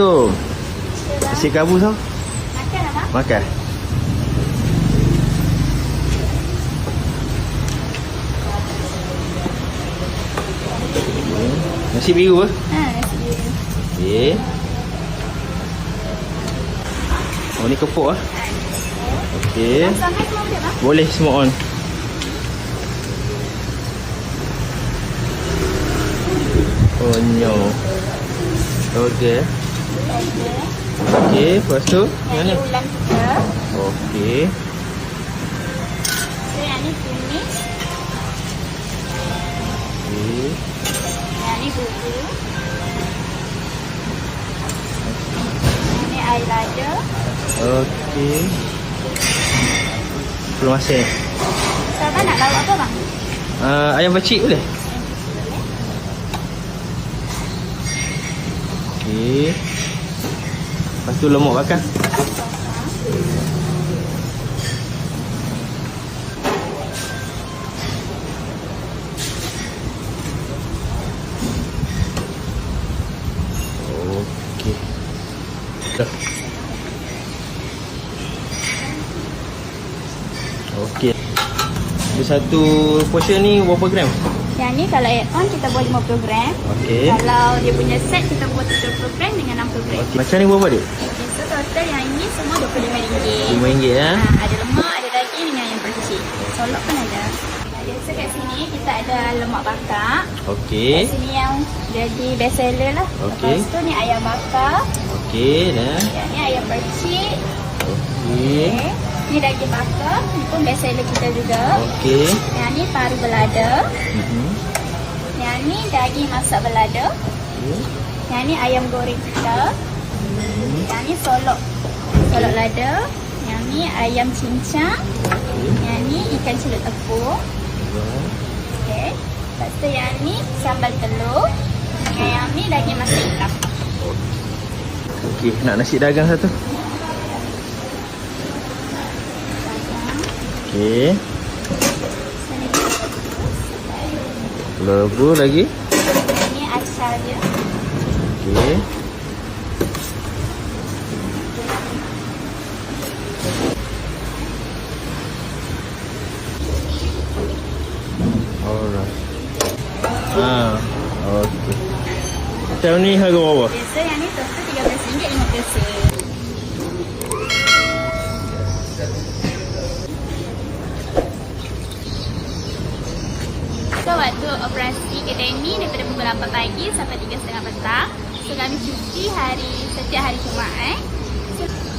Assalamualaikum. Si kabu tau. Makan apa? Makan. Okey. Nasi biru ke? Ha, nasi biru. Okey. Oh ni kepuk ah. Okey. Sampai semua boleh semua on. Oh nyo. Okey. Okey. Okey, lepas tu Yang ni mana? ulam kita. Okey. So, yang ni tumis. Okey. Yang ni bubur. Yang ni air lada. Okey. Belum masak. So, abang nak lauk apa bang? Uh, ayam bacik boleh? Okey. Tu lemak bakar. Okey. Okey. Satu portion ni berapa gram? Yang ni kalau add on kita buat 50 gram. Okey. Kalau dia punya set kita buat 30 gram dengan 60 gram. Okey. Macam ni berapa dia? Okay, so total yang ini semua RM25. RM5 ya. Ha, ada lemak, ada daging dengan ayam percik. Solok pun ada. So kat sini kita ada lemak bakar. Okey. Kat sini yang jadi best seller lah. Okey. Lepas tu ni ayam bakar. Okey dah. Yang ni ayam percik. Okey. Okay. Ni daging bakar. Ni pun best seller kita juga. Okey. Yang ni paru belada. Mhm. Yang ni daging masak belada. Okey. Yang ni ayam goreng kita. Yang ni solok. Solok lada. Yang ni ayam cincang. Okey. Yang ni ikan celup tepung. Okey. Lepas tu yang ni sambal telur. Yang ni daging masak hitam. Okey, nak nasi dagang satu. Okey. Lebu lagi. Ini acar dia. Okey. Alright. Ah, okey. Macam ni harga berapa? Biasa yang ni total RM13.50. So waktu operasi kedai ni daripada pukul 8 pagi sampai 3.30 petang So kami cuti hari setiap hari Jumaat eh. So,